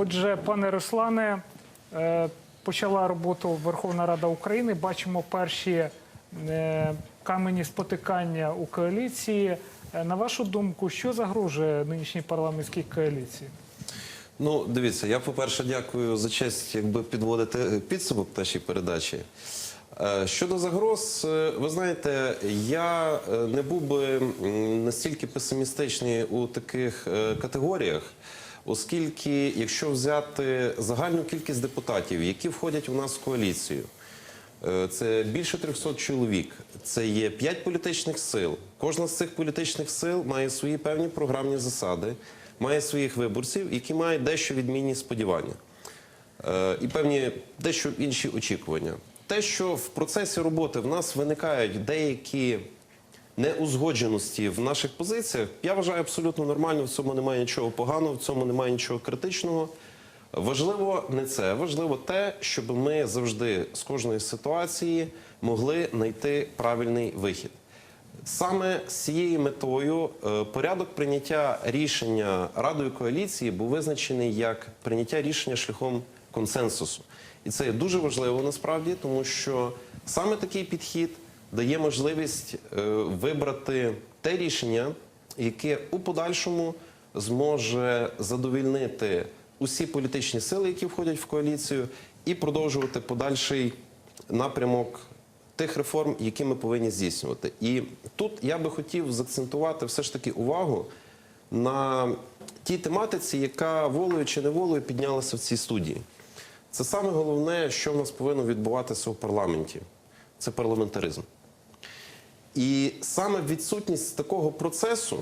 Отже, пане Руслане, е, почала роботу Верховна Рада України. Бачимо перші е, камені спотикання у коаліції. Е, На вашу думку, що загрожує нинішній парламентській коаліції? Ну, дивіться, я, по-перше, дякую за честь, якби підводити підсумок нашій передачі. Щодо загроз, ви знаєте, я не був би настільки песимістичний у таких категоріях, оскільки, якщо взяти загальну кількість депутатів, які входять у нас в коаліцію, Е, Це більше 300 чоловік. Це є 5 політичних сил. Кожна з цих політичних сил має свої певні програмні засади, має своїх виборців, які мають дещо відмінні сподівання Е, і певні дещо інші очікування. Те, що в процесі роботи в нас виникають деякі неузгодженості в наших позиціях, я вважаю абсолютно нормально. В цьому немає нічого поганого, в цьому немає нічого критичного. Важливо не це, важливо те, щоб ми завжди з кожної ситуації могли знайти правильний вихід. Саме з цією метою е, порядок прийняття рішення Радою коаліції був визначений як прийняття рішення шляхом консенсусу. І це дуже важливо насправді, тому що саме такий підхід дає можливість е, вибрати те рішення, яке у подальшому зможе задовільнити усі політичні сили, які входять в коаліцію, і продовжувати подальший напрямок тих реформ, які ми повинні здійснювати. І тут я би хотів заакцентувати все ж таки увагу на тій тематиці, яка волею чи неволею піднялася в цій студії. Це саме головне, що в нас повинно відбуватися у парламенті це парламентаризм. І саме відсутність такого процесу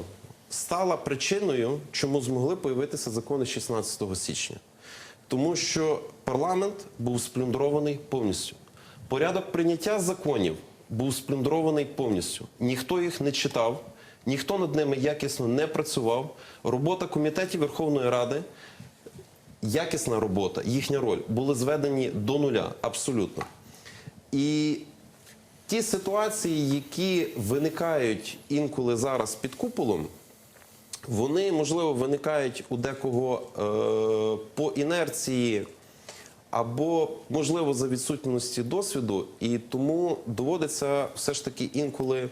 стала причиною, чому змогли появитися закони 16 січня. Тому що парламент був сплюндрований повністю. Порядок прийняття законів був сплюндрований повністю. Ніхто їх не читав, ніхто над ними якісно не працював. Робота комітетів Верховної Ради, якісна робота, їхня роль були зведені до нуля абсолютно. І ті ситуації, які виникають інколи зараз під куполом, вони можливо виникають у декого е, по інерції або можливо за відсутності досвіду, і тому доводиться все ж таки інколи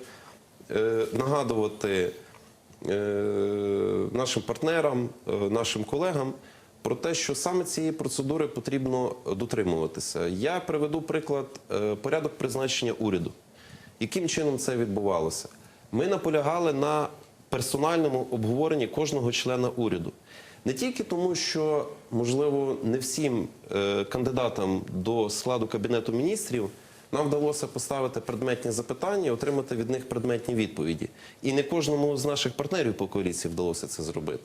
е, нагадувати е, нашим партнерам, е, нашим колегам про те, що саме цієї процедури потрібно дотримуватися. Я приведу приклад е, порядок призначення уряду. Яким чином це відбувалося? Ми наполягали на персональному обговоренні кожного члена уряду. Не тільки тому, що, можливо, не всім е, кандидатам до складу Кабінету міністрів нам вдалося поставити предметні запитання і отримати від них предметні відповіді. І не кожному з наших партнерів по коаліції вдалося це зробити.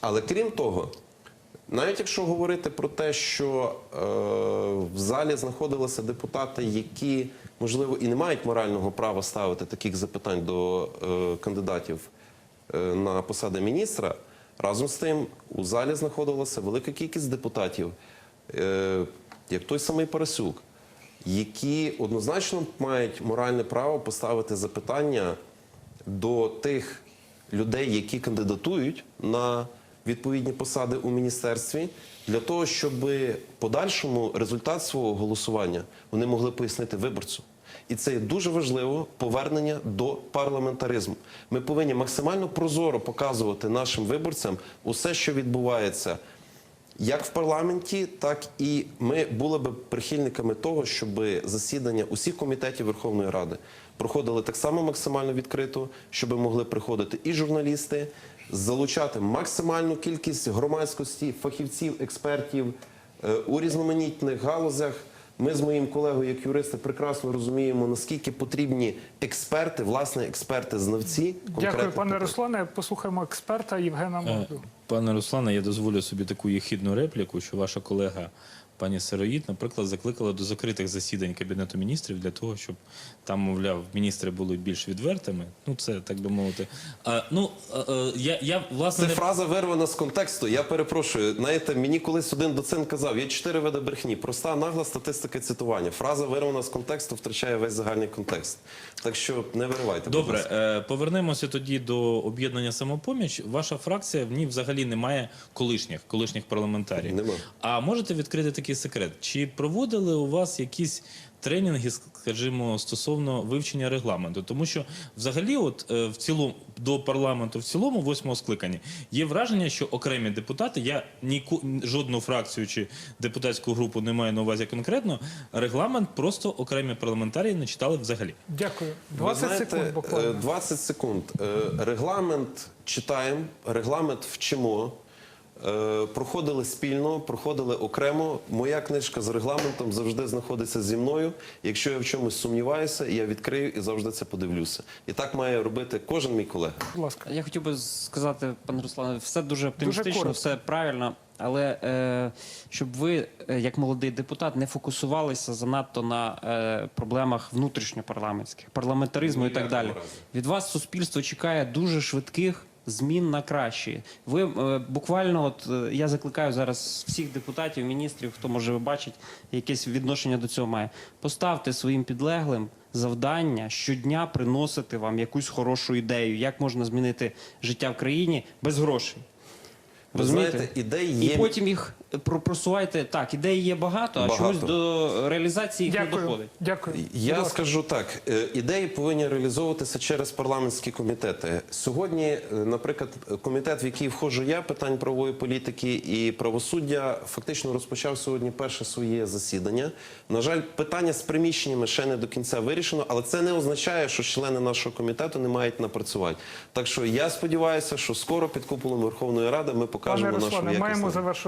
Але крім того, навіть якщо говорити про те, що е, в залі знаходилися депутати, які, можливо, і не мають морального права ставити таких запитань до е, кандидатів е, на посади міністра, разом з тим у залі знаходилася велика кількість депутатів, е, як той самий Парасюк, які однозначно мають моральне право поставити запитання до тих людей, які кандидатують на відповідні посади у міністерстві, для того, щоб подальшому результат свого голосування вони могли пояснити виборцю. І це є дуже важливо повернення до парламентаризму. Ми повинні максимально прозоро показувати нашим виборцям усе, що відбувається як в парламенті, так і ми були б прихильниками того, щоб засідання усіх комітетів Верховної Ради проходили так само максимально відкрито, щоб могли приходити і журналісти, залучати максимальну кількість громадськості, фахівців, експертів е, у різноманітних галузях. Ми з моїм колегою, як юристи, прекрасно розуміємо, наскільки потрібні експерти, власне, експерти, знавці. Дякую, пане. Руслане. Послухаємо експерта Євгена Е, Морду. Пане Руслане, я дозволю собі таку єхідну репліку, що ваша колега пані Сироїд, наприклад, закликала до закритих засідань Кабінету міністрів для того, щоб там, мовляв, міністри були більш відвертими. Ну, це так би мовити. А, ну, е, я, я власне Це не- фраза вирвана з контексту. Я перепрошую. Знаєте, мені колись один доцент казав: є чотири види брехні. Проста, нагла статистика цитування. Фраза вирвана з контексту втрачає весь загальний контекст. Так що не виривайте. Добре, е, повернемося тоді до об'єднання самопоміч. Ваша фракція в ній взагалі немає колишніх колишніх парламентарів. Нема. А можете відкрити такий секрет? Чи проводили у вас якісь тренінги, скажімо, стосовно вивчення регламенту? Тому що взагалі, от е, в цілому до парламенту в цілому, восьмого скликання, є враження, що окремі депутати, я ніку жодну фракцію чи депутатську групу не маю на увазі конкретно. Регламент просто окремі парламентарії не читали взагалі. Дякую. Ви 20 знаєте, секунд е, буквально. 20 секунд. Е, Регламент читаємо, регламент вчимо. Е, Проходили спільно, проходили окремо. Моя книжка з регламентом завжди знаходиться зі мною. Якщо я в чомусь сумніваюся, я відкрию і завжди це подивлюся. І так має робити кожен мій колега. Будь ласка. Я хотів би сказати, пане Руслане, все дуже оптимістично, коротко. все правильно. Але е, щоб ви, е, як молодий депутат, не фокусувалися занадто на е, проблемах внутрішньопарламентських, парламентаризму і так далі. Від вас суспільство чекає дуже швидких змін на краще. Ви е, буквально, от е, я закликаю зараз всіх депутатів, міністрів, хто може бачить, якесь відношення до цього має. Поставте своїм підлеглим завдання щодня приносити вам якусь хорошу ідею, як можна змінити життя в країні без грошей. Ви Розумієте? знаєте, є. І потім їх про- просувайте так. Ідей є багато, а Багато. чомусь до реалізації їх не Дякую. доходить. Дякую. Я скажу так: е, ідеї повинні реалізовуватися через парламентські комітети. Сьогодні, е, наприклад, комітет, в який входжу я, питань правової політики і правосуддя, фактично розпочав сьогодні перше своє засідання. На жаль, питання з приміщеннями ще не до кінця вирішено, але це не означає, що члени нашого комітету не мають напрацювати. Так що я сподіваюся, що скоро під куполом Верховної Ради ми покажемо Пане нашу Руслане, якісну маємо завершувати.